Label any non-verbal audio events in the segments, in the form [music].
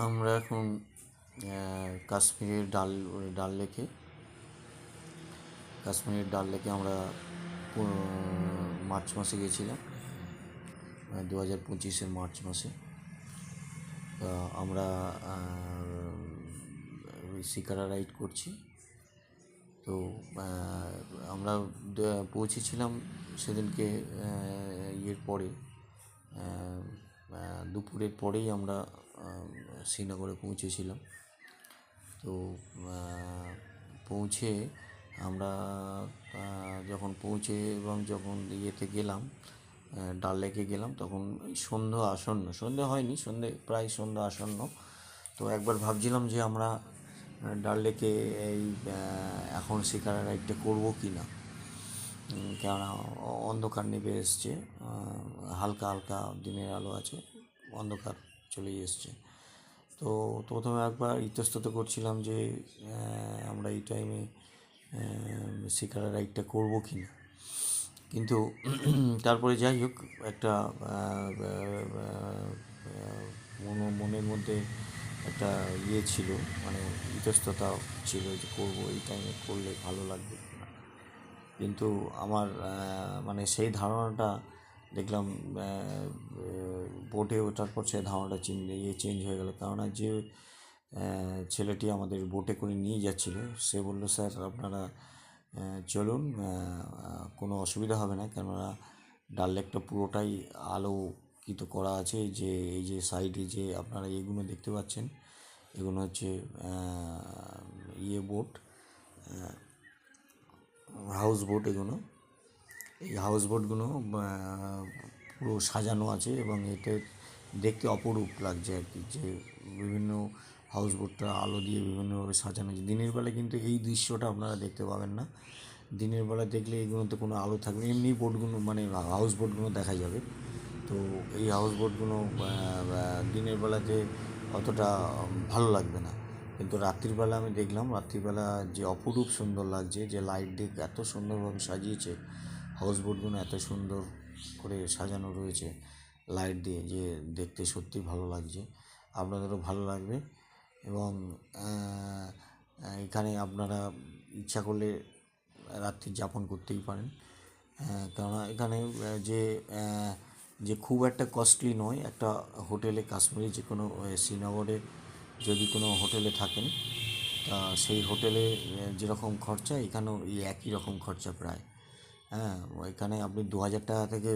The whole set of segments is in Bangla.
আমরা এখন কাশ্মীরের ডাল ডাল লেকে, কাশ্মীরের ডাল লেকে আমরা মার্চ মাসে গিয়েছিলাম। দু হাজার পঁচিশের মার্চ মাসে। আমরা শিকারা রাইড করছি। তো আমরা পৌঁছেছিলাম সেদিনকে ইয়ের পরে দুপুরের পরেই আমরা শ্রীনগরে পৌঁছেছিলাম। তো পৌঁছে আমরা যখন পৌঁছে এবং যখন ইয়েতে গেলাম ডাল লেকে গেলাম, তখন সন্ধ্যা আসন্ন সন্ধে হয়নি সন্ধে প্রায় সন্ধ্যা আসন্ন। তো একবার ভাবছিলাম যে আমরা ডাল লেকে এই এখন শিকারা রাইডটা করব কি না কেননা অন্ধকার নেমে এসছে হালকা হালকা দিনের আলো আছে, অন্ধকার। চলেই এসছে। তো প্রথমে একবার ইতস্তত করছিলাম যে আমরা এই টাইমে শিকারা রাইডটা করব কি না কিন্তু [clears throat] তারপরে যাই হোক, একটা মনো- মনের মধ্যে একটা ইয়ে ছিল মানে ইতস্ততা ছিল যে করব এই টাইমে করলে ভালো লাগবে কিন্তু আমার মানে সেই ধারণাটা দেখলাম বোটে ওঠার পর সেই ধারণাটা চেঞ্জ ইয়ে চেঞ্জ হয়ে গেল। কেননা যে ছেলেটি আমাদের বোটে করে নিয়ে যাচ্ছিল, সে বলল, স্যার, আপনারা চলুন কোনো অসুবিধা হবে না। কেননা ডাল লেকটা পুরোটাই আলোকিত করা আছে। যে, এই যে সাইডে যে আপনারা এগুলো দেখতে পাচ্ছেন, এগুলো হচ্ছে ইয়ে বোট হাউস বোট এগুলো। এই হাউস বোটগুলো পুরো সাজানো আছে এবং এতে দেখতে অপরূপ লাগছে আর কি, যে বিভিন্ন হাউস বোটটা আলো দিয়ে বিভিন্নভাবে সাজানো আছে। দিনের বেলা কিন্তু এই দৃশ্যটা আপনারা দেখতে পাবেন না। দিনের বেলা দেখলে এগুলোতে কোনো আলো থাকবে এমনি বোটগুলো মানে হাউস বোটগুলো দেখা যাবে। তো এই হাউস বোটগুলো দিনের বেলাতে অতটা ভালো লাগবে না। কিন্তু রাত্রিবেলা আমি দেখলাম রাত্রিবেলা যে অপরূপ সুন্দর লাগছে, যে লাইট দিয়ে এত সুন্দরভাবে সাজিয়েছে হাউস বোটগুলো এত সুন্দর করে সাজানো রয়েছে লাইট দিয়ে যে দেখতে সত্যি ভালো লাগছে। আপনাদেরও ভালো লাগবে এবং এখানে আপনারা ইচ্ছা করলে রাত্রি যাপন করতেই পারেন। কেননা এখানে যে যে খুব একটা কস্টলি নয়, একটা হোটেলে কাশ্মীরে যে কোনো শ্রীনগরে যদি কোনো হোটেলে থাকেন, তা সেই হোটেলে যেরকম খরচা, এখানেও এই একই রকম খরচা প্রায়। হ্যাঁ এখানে আপনি দু হাজার টাকা থেকে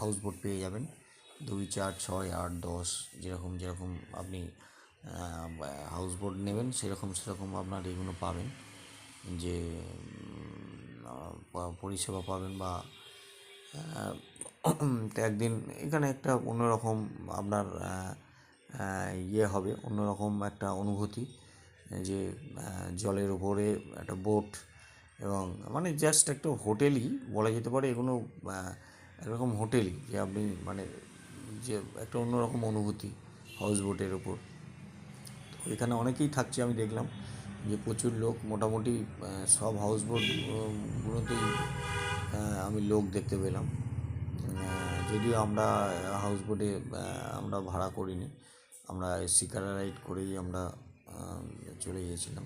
হাউস বোট পেয়ে যাবেন। দুই, চার, ছয়, আট, দশ, যেরকম যেরকম আপনি হাউস বোট নেবেন, সেরকম সেরকম আপনার এগুলো পাবেন। যে পরিষেবা পাবেন বা একদিন এখানে একটা অন্যরকম আপনার ইয়ে হবে, অন্যরকম একটা অনুভূতি। যে জলের উপরে একটা বোট এবং মানে জাস্ট একটা হোটেলই বলা যেতে পারে এগুলো একরকম হোটেলই যে আপনি মানে যে একটা অন্যরকম অনুভূতি হাউস বোটের ওপর তো এখানে অনেকেই থাকছে আমি দেখলাম যে প্রচুর লোক মোটামুটি সব হাউস বোট গুলোতেই আহ, আমি লোক দেখতে পেলাম। যদিও আমরা হাউস বোটে আমরা ভাড়া করিনি আমরা শিকারা রাইড করেই আমরা চলে গিয়েছিলাম।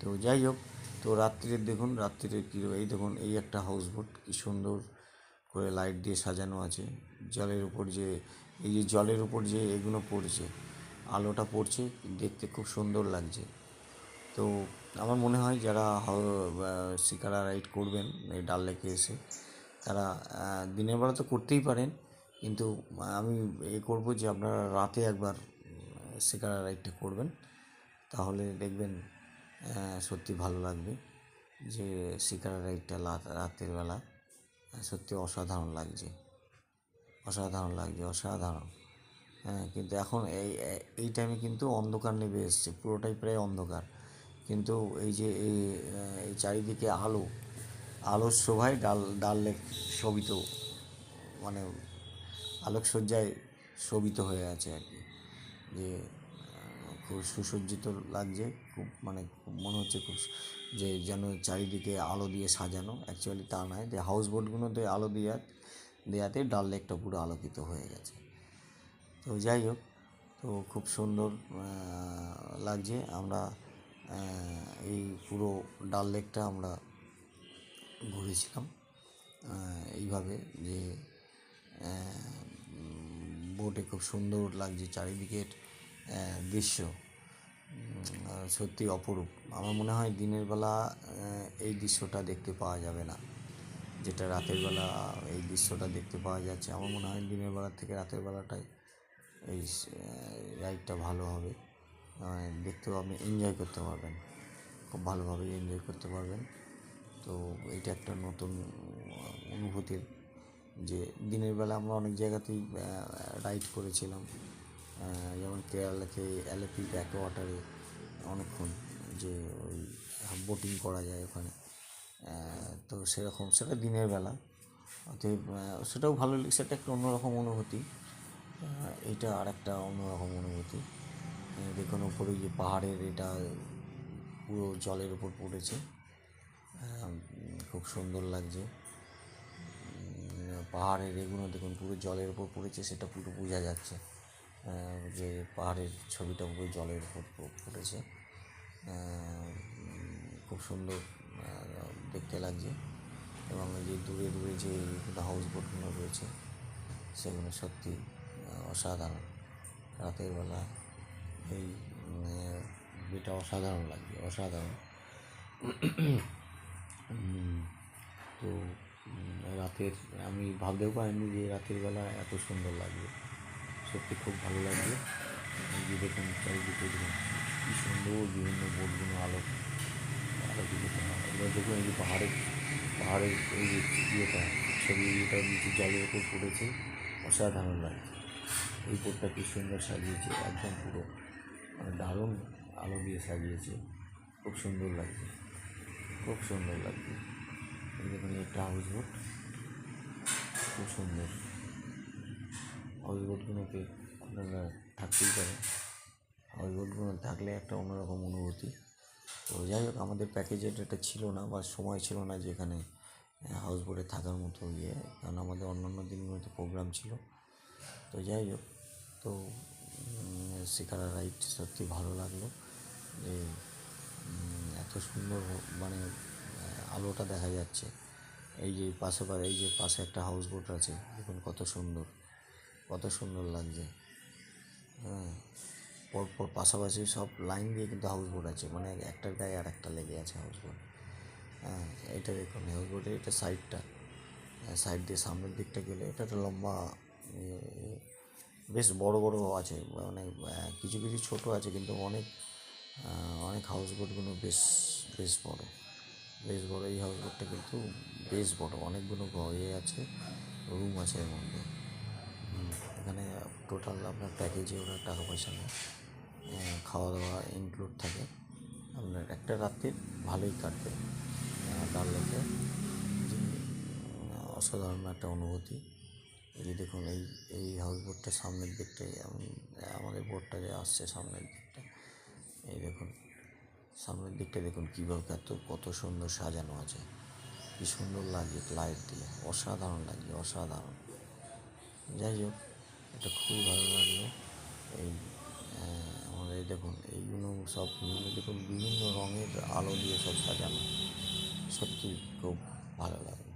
তো যাই হোক, তো রাত্রিরে দেখুন, রাত্রিরে কী এই দেখুন, এই একটা হাউস বোট কী সুন্দর করে লাইট দিয়ে সাজানো আছে। জলের উপর যে, এই যে জলের উপর যে এগুলো পড়ছে, আলোটা পড়ছে, দেখতে খুব সুন্দর লাগছে। তো আমার মনে হয় যারা শিকারা রাইড করবেন, এই ডাল লেকে এসে, তারা দিনের বেলা তো করতেই পারেন, কিন্তু আমি এ করব যে আপনারা রাতে একবার শিকারা রাইডটা করবেন। তাহলে দেখবেন সত্যি ভালো লাগবে যে শিকারা রাইডটা রাতের বেলা সত্যি অসাধারণ লাগছে। অসাধারণ লাগছে, অসাধারণ। হ্যাঁ কিন্তু এখন এই এই টাইমে কিন্তু অন্ধকার নেমে এসছে, পুরোটাই প্রায় অন্ধকার। কিন্তু এই যে এই চারিদিকে আলো, আলোর শোভায় ডাল ডাল লেক শোভিত মানে আলোকসজ্জায় শোভিত হয়ে আছে আর কি। যে খুব সুসজ্জিত লাগছে, খুব মানে মনে হচ্ছে খুব যে যেন চারিদিকে আলো দিয়ে সাজানো। অ্যাকচুয়ালি তা নয়, যে হাউস বোটগুলোতে আলো দেওয়া দেওয়াতে ডাল লেকটা পুরো আলোকিত হয়ে গেছে। তো যাই হোক, তো খুব সুন্দর লাগছে। আমরা এই পুরো ডাল লেকটা আমরা ঘুরেছিলাম এইভাবে যে বোটে খুব সুন্দর লাগছে চারিদিকের। দৃশ্য সত্যি অপরূপ। আমার মনে হয় দিনের বেলা এই দৃশ্যটা দেখতে পাওয়া যাবে না। যেটা রাতের বেলা, এই দৃশ্যটা দেখতে পাওয়া যাচ্ছে। আমার মনে হয় দিনের বেলার থেকে রাতের বেলাটাই এই রাইডটা ভালো হবে। দেখতেও আপনি এনজয় করতে পারবেন। খুব ভালোভাবে এনজয় করতে পারবেন। তো এইটা একটা নতুন অনুভূতির যে দিনের বেলা আমরা অনেক জায়গাতেই রাইড করেছিলাম। যেমন কেরালাতে অ্যালেপি ব্যাক ওয়াটারে অনেকক্ষণ যে ওই বোটিং করা যায় ওখানে। তো সেরকম, সেটা দিনের বেলা। অতএব সেটাও ভালো লাগে, সেটা একটা অন্যরকম অনুভূতি। এটা আর একটা অন্যরকম অনুভূতি। দেখুন, উপরে যে পাহাড়ের এটা পুরো জলের উপর পড়েছে। খুব সুন্দর লাগছে। পাহাড়ের এগুলো দেখুন, পুরো জলের উপর পড়েছে, সেটা পুরো বোঝা যাচ্ছে। যে পাহাড়ের ছবিটা পুরো জলের উপর আহ, খুব সুন্দর দেখতে লাগছে। এবং যে দূরে দূরে যে হাউস বোটগুলো রয়েছে সেগুলো সত্যি অসাধারণ। রাতের বেলা এই এটা অসাধারণ লাগছে অসাধারণ। তো রাতের আমি ভাবতেও পারিনি যে রাতের বেলা এত সুন্দর লাগবে। সত্যি খুব ভালো এই যে দেখুন চারিদিকে দেখুন, কী সুন্দর বিভিন্ন বোর্ডগুলো আলো আলোকিত এবার দেখুন এই যে পাহাড়ের পাহাড়ের এই যে ইয়েটা, ছবি ইয়েটা নিচে জলের উপর পড়েছে, অসাধারণ লাগছে। এই বোর্ডটা কি সুন্দর সাজিয়েছে, একদম পুরো মানে দারুণ আলো দিয়ে সাজিয়েছে। খুব সুন্দর লাগছে, খুব সুন্দর লাগছে। এই দেখুন একটা হাউস বোট খুব সুন্দর। হাউস বোটগুলোতে আপনারা থাকতেই পারে হাউস বোটগুলো থাকলে একটা অন্যরকম অনুভূতি। তো যাই হোক, আমাদের প্যাকেজের এটা ছিল না বা সময় ছিল না যেখানে হাউস বোটে থাকার মতো ইয়ে। কারণ আমাদের অন্যান্য দিনগুলোতে প্রোগ্রাম ছিল। তো যাই হোক, তো শিকারা রাইড সত্যি ভালো লাগল। যে এত সুন্দর মানে আলোটা দেখা যাচ্ছে। এই যে পাশে, এই যে পাশে একটা হাউস বোট আছে, দেখুন কত সুন্দর। কত সুন্দর লাগছে। হ্যাঁ পরপর পাশাপাশি সব লাইন দিয়ে কিন্তু হাউস বোট আছে। মানে একটার গায়ে আর একটা লেগে আছে হাউস বোট হ্যাঁ এটা দেখুন হাউস এটা সাইডটা সাইড দিয়ে সামনের দিকটা গেলে এটা একটা লম্বা বেশ বড় বড় আছে। মানে কিছু কিছু ছোট আছে, কিন্তু অনেক অনেক হাউস বোটগুলো বেশ বেশ বড়। বেশ বড় এই হাউস বোটটা কিন্তু বেশ বড়। অনেকগুলো ইয়ে আছে রুম আছে এর মধ্যে। এখানে টোটাল আপনার প্যাকেজে ওরা টাকা পয়সা নেয়। খাওয়া দাওয়া ইনক্লুড থাকে। আপনার একটা রাত্রি ভালোই কাটবে। ডাল লেকে। অসাধারণ একটা অনুভূতি। এই দেখুন, এই এই হাউস বোটটা সামনের দিকটাই আম- আমাদের বোটটা যে আসছে সামনের দিকটা, এই দেখুন, সামনের দিকটা দেখুন কীভাবে এত, কত সুন্দর সাজানো আছে। কী সুন্দর লাগছে লাইট দিয়ে। অসাধারণ লাগছে, অসাধারণ। যাই হোক, এটা খুবই ভালো লাগল। এই আমাদের দেখুন, এইগুলো সব দেখুন, বিভিন্ন রঙের আলো দিয়ে সব সাজানো। সত্যি খুব ভালো লাগে।